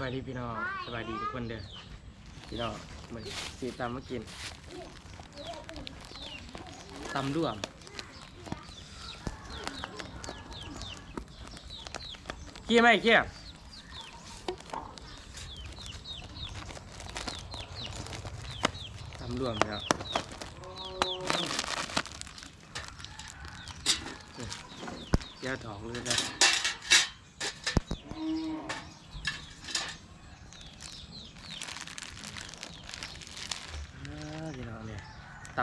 บายดีพี่น้องสบายดีทุกคนเด้อพี่น้องมันสีตำมากินตำร่วมเกี้ยไหมเกี้ยตำร่วมแล้วเจ้าถองเลยนะ อ่าพี่น้องเนี่ย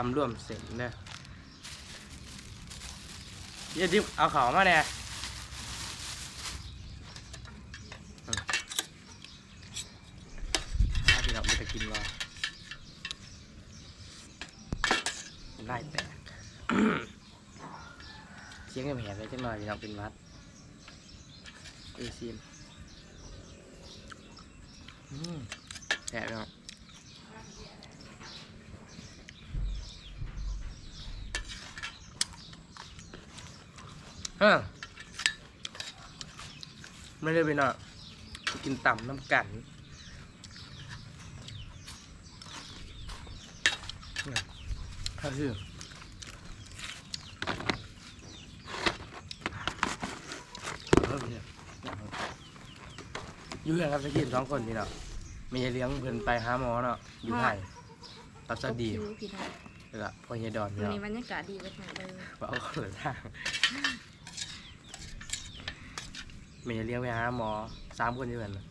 ตำร่วมเสร็จเนี่ยเดี๋ยดิบเอาเขามาเนี่ยอืมอ่าพี่น้องมันจะกินว่าไล่แตกเสียงแหบๆไปจังหน่อยพี่น้องเป็นวัดเอซีนอืมแหบพี่น้อง ฮะไม่ได้ไปเนาะไปกินต่ำน้ำกันเนี่ยข้าวชื่อเออเนี่ยอยู่เพื่อนครับจะกินสองคนนี่เนาะมีเลี้ยงเพิ่นไปหาหมอเนาะอยู่ไทยตับสดีคิวพี่น้องแล้วก็พ่อเฮยดอนวัพี่นเนาะนี้บรรยากาศดีมากเลยว่าเอาคนละทา งมีเลี้ยงไปหาหมอสามคนอยู่กันน่ะ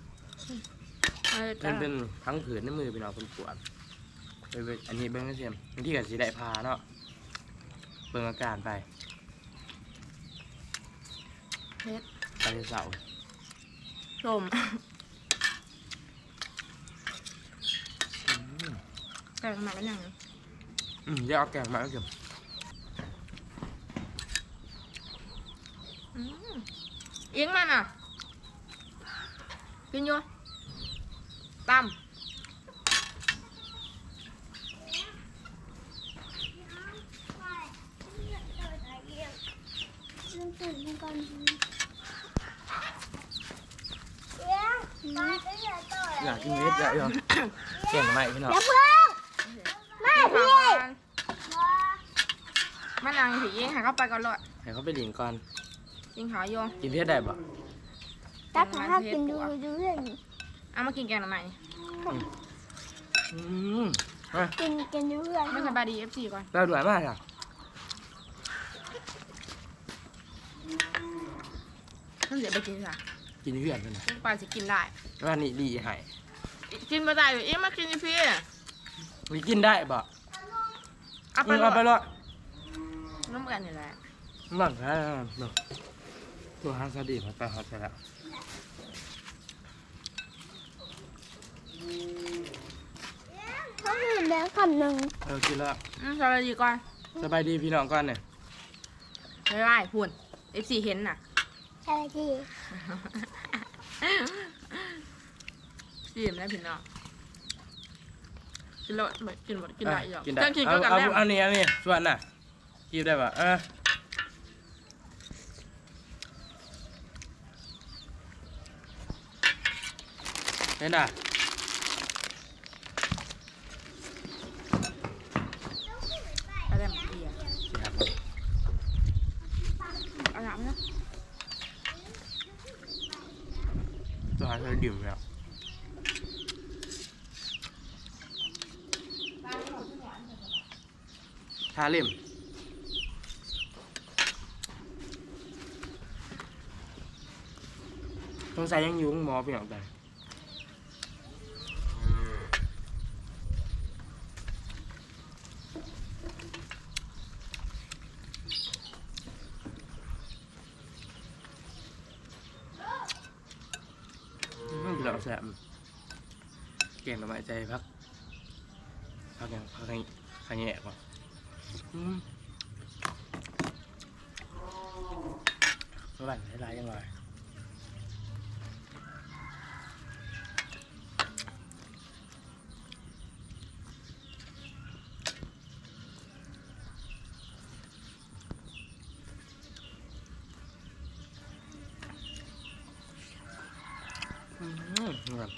เออเพิ่นเป็นทั้งผืนในมือพี่น้องเป็นปวดไปเบิ่งอันนี้เบิ้งก็เสียมบางที่ก็สิได้พาเนาะเบิ่งอาการไปเพชรไปเสาร์ชมอืมแกงมากันยังอืมเดี๋ยวเอาแกงมาแล้วเก็บอืมเอียงมันอะ กินอยู่ตำอยากกินเม็ดเยอะอยู่แกงใหม่พี่น้องกินข้าวกันมันนางผียิงหาเข้าไปก่อนเลยให้เขาไปหลิงก่อน ยิงหาโยกินเผ็ดได้บ่ตักข้าวกินดูดูเรื่องเอามากินแกงหน่อไม้อืมมากินกินดูเรื่องไม่สบายดีเอฟซีก่อนเราด่วนมากอะท่านเสียไปกินจ้ะกินเพื่อนกันนะปลาสิกินได้ว่านี่ดีให้กินมาได้อยู่เอ๊ะมากินดิพี่มีกินได้บ่เอาไปอืมเลเอาไปยเลย น้ำกันนี่แหละหลังแล้วเนาะ ตัวฮันซาดีมาไปฮอตแล้วเขาคือแบงค์คำหนึ่งเออกินแล้วอืมสบายดีก่อนสบายดีพี่น้องก่อนเนี่ยไม่ได้พูนเอฟซีเห็นน่ะใช่ที่ซีมแล้วพี่น้องกินแล้วไม่กินหมดกินได้อีกกินได้จังกินเอาก็กันเอาแล้วอันนี้อันนี้ส่วนน่ะกินได้ป่ะเออ เห็นอะอะไรมาเดียสิครับเอาหนามนะ ตัวฮันซาดีแล้วทาเล่มสงสัยยังอยุ่งหมอพี่น้องแต่เราแสบเก่งทำไม ใจพักพักยังพักให้ขยแยกว่ะอืมเมื่อวานให้ร้ายยังไงอืม อืมครับ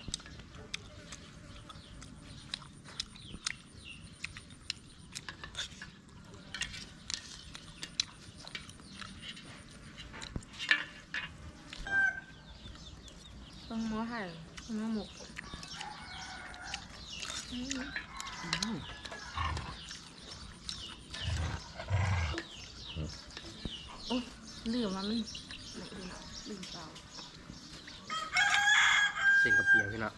ต้องหม้อ ไห่ต้องหม้อหมกอืมโอ้ลืมมันไหนดูนะลืมเปล่าเส้นกับเปียกพี่นาะ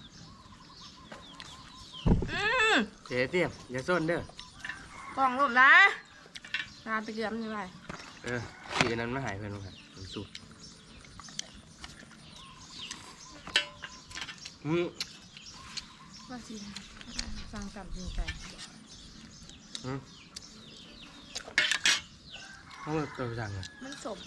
อืมเจ๊เตี้ยมอย่าส้นเด้อกล่องลมนะตาไปเกลือมันยังไงเออสีอันนั้นไม่หายเพื่อนลงค่ะสุด อืมว่าสิสร้างกรรมจริงใจอืมเขาเลยตัวสั่งเลยมันสม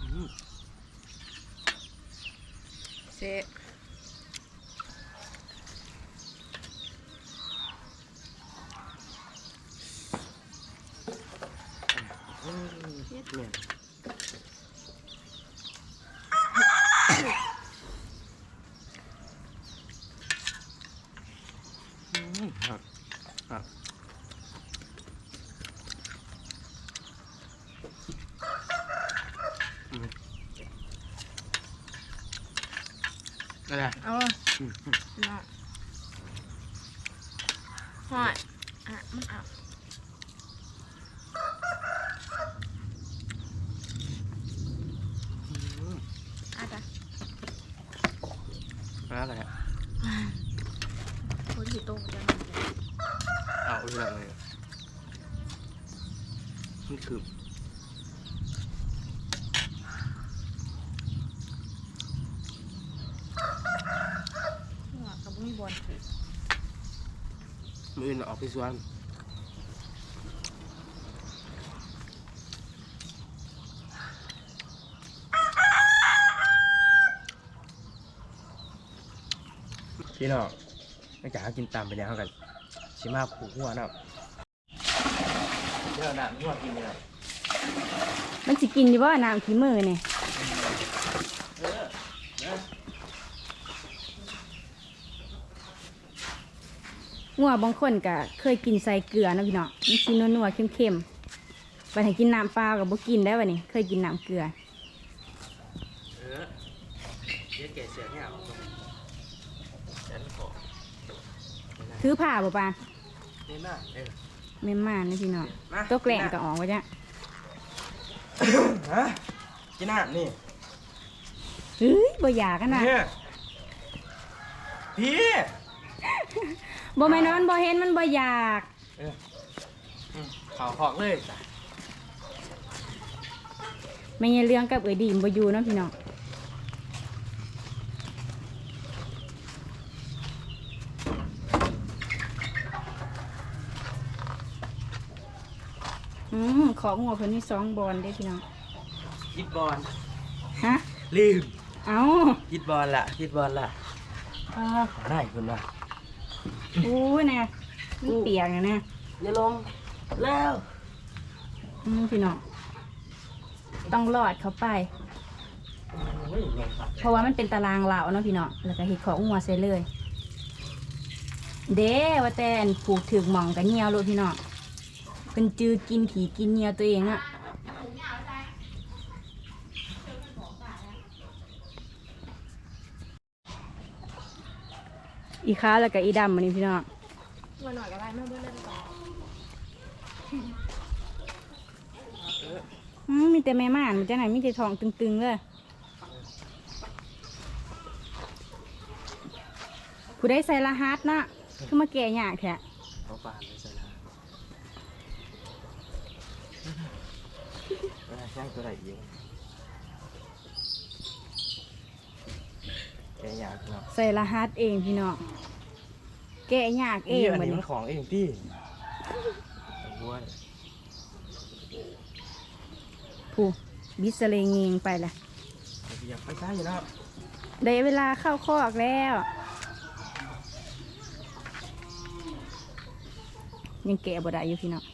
อืม เซ อืมเนี่ยอืมครับครับอืมอะไร เอาเลย อืมอืม เนาะหอยอะมันอะ อืม อะจ้ะแล้วอะไรอะคนที่โตจะนอนเลยเอาอีกแล้วเลยนี่คือหัวกับมีบอลถูกมืออื่นออกไปสวน พี่น้องไม่จ๋ากินตามไปแล้วกันชิมาผูกหัวนะเดี๋ยวหนักหัวกินเลยมันสิกินดีว่าน้ำขี้มือเนี่ยเออนะงัวบางคนก็เคยกินใส่เกลือเนาะพี่น้องมันสินัวๆเค็มๆไปให้กินน้ำเปล่ากับบ่กินได้วะนี่เคยกินน้ำเกลือเออเดี๋ยวแกเสียเนี่ยเอาตรง ฉันขอถือผ้าบ่ปานนี่มาเออแม่นมานะพี่น้องมาตกแกล้งก็ออกว่าจ้ะฮะกินน้ำนี่เฮ้ยบ่อยากกันนะเนี่ยพี่บ่แม่นว่ามันบ่เห็นมันบ่อยากเอออืมขาวหอกเลยจ้ะไม่ใช่เรื่องกับเอ้ยดีมบ่อยู่เนาะพี่น้อง อืมของงัวเพิ่นมีสองบอลเด้พี่น้องคิดบอลฮะลืมเอ้าคิดบอลละคิดบอลละอ่าขอได้คุณว่าอู้เนี่ยมันเปียกอะเนี่ยอย่าลงแล้วอืมพี่น้องต้องรอดเขาไปโอ้ยลงครับเพราะว่ามันเป็นตารางเหล่าเนาะพี่น้องแล้วก็เห็ดของงัวใส่เลย เด้ว่าแต่อันผูกถึกหมองกับเงียวโลดพี่น้อง เป็นจือกินขี่กินเงียตัวเองอะอีค้าแล้วก็อีดำมันนี่พี่น้องมาหน่อยก็ได้ไม่เบิ่งเล่นก่อนอืมมีแต่แม่ม่านมันจะไหนมีแต่ทองตึงๆเลยผู้ได้ใส่รหัสนะคือมาแก่ยากแท้เขาปานเลย ใส่ละเออใช่ตัวไหนยิงแกะยากเนาะใส่รหัสเองพี่น้องแกะยากเองอันบัดนี้นี้มันของเองที่บ้วนผู้บิสเลงเงงไปละอยากไปใช่อยู่แล้วได้เวลาเข้าคอกแล้ว ยังแกะบ่ได้อยู่พี่น้อง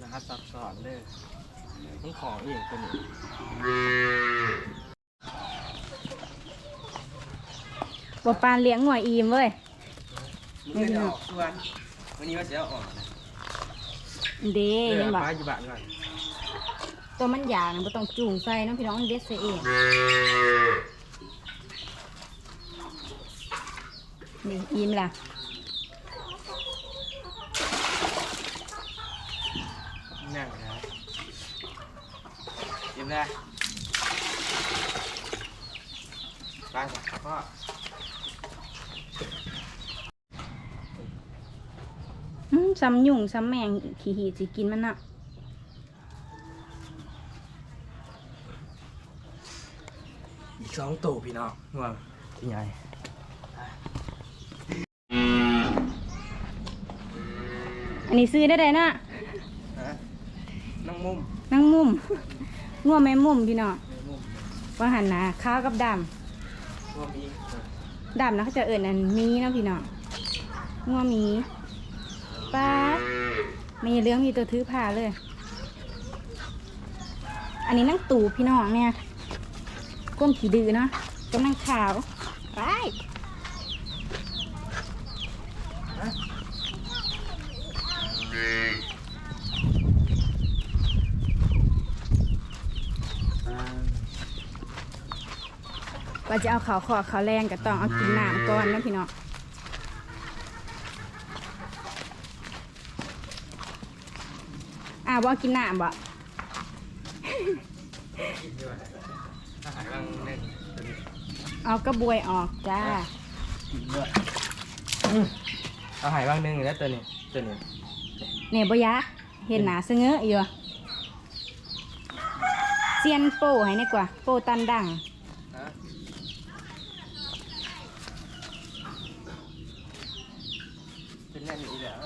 รหัสซับซ้อนเล ยมันของเองตัวนี้บ่ปานเลี้ยงหน่วยอีมเว้ยไม่ได้ออกส่วนวันนี้ว่าจะเอาออกนะเด้เออยังบอกป้าอยู่บ้านก่อนตัวมันอยากนะบ่ต้องจูงใส่เน้องพี่น้องมันเด็ดใส่เองนี่อีมล่ะนั่งนะ ยิ้มได้ไปจ้ะพ่ออืมซ้ำยุ่งซ้ำแมงขี้หีดสิกินมันน่ะอีกสองตัวพี่น้องว่าที่ไงอันนี้ซื้อได้ไดน่ะฮะน้องมุมนั่งมุม งัวแม่มุมพี่น้องในมุมว่าหันนาข้าวกับดรวมอีกำดำนะเขาจะเอิ่นอันมีนะพี่น้องงัวมีป้าไม่เรื่องมีตัวถือผ้าเลย อันนี้นั่งตู่พี่น้องเนี่ยก้มขี่ดื้อเนาะกำลังขาวไป ว่าจะเอาขาวขอขาวแรงก็ต้องเอากินน้ำก่อนนะพี่น้องอ่าว่ากินน้ำบ่กินด้วยอาหารบางหนึ่งตัวนี้เอากระบวยออกจ้ากินด้วยอาหารบางหนึ่งแล้วตัวนี้ตัวนี้เนี่ยบยะเห็นหนาเสงออยู่เซียนโป้ให้นี่กว่า โป้ตันดัง ฮะเป็นแน่นอยู่แล้ว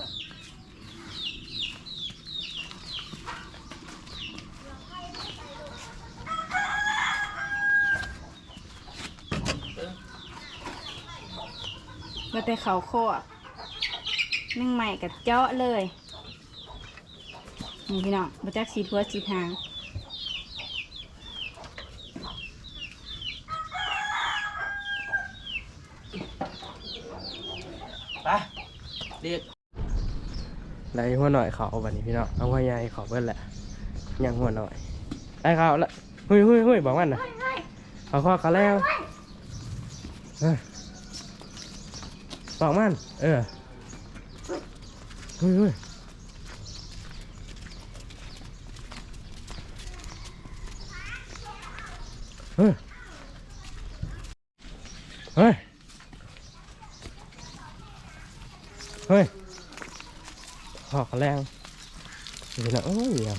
มา แต่เขาโคอกนึ่งใหม่กับเจาะเลยนี่พี่น้องมาจากสีทัวสีทางไปเรียกได้หัวหน่อยเขาวันนี้พี่น้องเอาหัวใหญ่เขาเบิ้ลแหละยังหัวหน่อยได้เขาละเฮ้ยเฮ้ยเฮ้ยบอกมันนะเขาข้อเขาแล้ว เออกมัน เออ เฮ้ยเฮ้ยเฮ้ย เฮ้ย เฮ้ยหอกแรงอยู่นะโอ้ยเดี๋ยว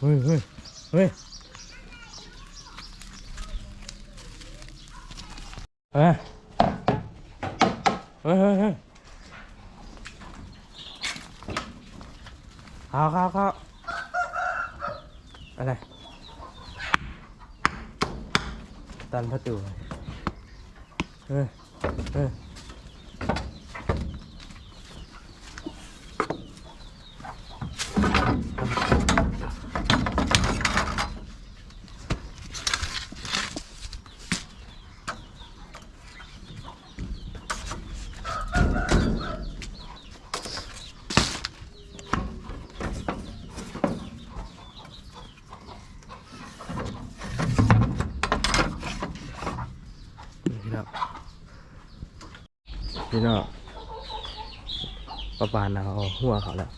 เฮ้ยเฮ้ยเฮ้ย เฮ้ยเฮ้ยเฮ้ยเข้าวข้าวข้าวอะไรตันประตูเฮ้ยเฮ้ย พี่น้องประปานเอาหัวเขาแล้ว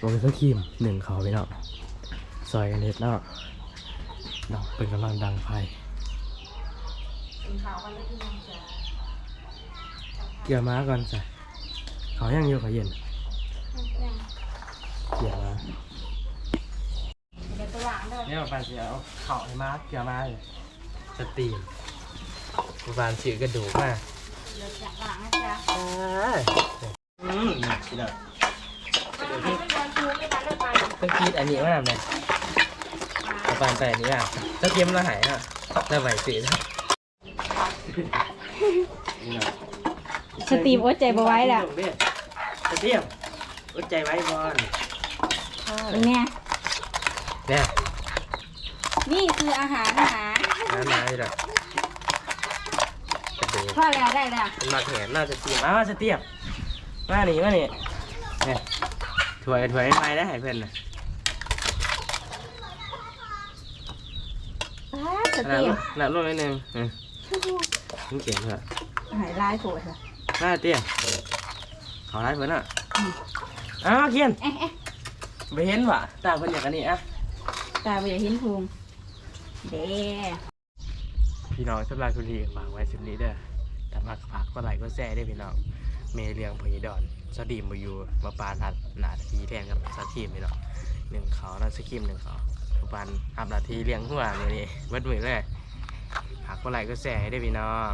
ลงไปสักครีมหนึ่งเขาพี่น้องซอยกันเห็ดเนาะเนาะเป็นกำลังดังไฟเกี่ยวม้าก่อนจ้ะเขายังอยู่เขาเย็นเกี่ยวมาเดี๋ยวตัวหลังเด้อเนี่ยปานเสียเอาเข่าให้มาเกี่ยวมาเลยสตีมปานสือกระดูกมา เดี๋ยวจะหลังนะจ๊ะอืมพี่น้องมันให้เป็นวันคูไม่ตันเลิกไปต้องคิดอันนี้มากเลยเอาปานใส่อันนี้อะถ้าเกมเราหายอะเราไหวสีนะสตรีมอดใจบ่ไหว้แล้วสตีมอดใจไว้บอลเป็นไงเนี่ยนี่คืออาหารอาหารน้ำมาเลยละ กระดูกพ่อแล้วได้แล้วมันมาแขนน่าจะเตรียมมาว่าจะเตรียมมาหนีมาหนีเนี่ยถวยถวยไม้ได้ให้เพื่อนนะอ้าสหตรีมนักลงนิดนึงอืมมึงเก่งเถอะหายลายโผล่ค่ะน่าเตรียมขอไล่เพื่อนอะอ้าวเขียนเอ๊ะเอ๊ะไปเห็นว่ะตาเพื่อนอยากอันนี้อะ ตาไปอย่าเห็นพุงเด้ พี่น้องสำหรับคุณทีฝากไว้สิบนี้เด้อ ผักฝากก็ไลค์ก็แชร์ได้พี่น้องเมเลียงพยดอนสดีมบอยูมาปานหัดหนาทีแทนกับสกีมพี่น้องหนึ่งเขาแล้วสกีมหนึ่งเขามาปานอับหนาทีเลี้ยงหัวนี่นี่วัดมือเลยฝากก็ไลค์ก็แชร์ได้พี่น้อง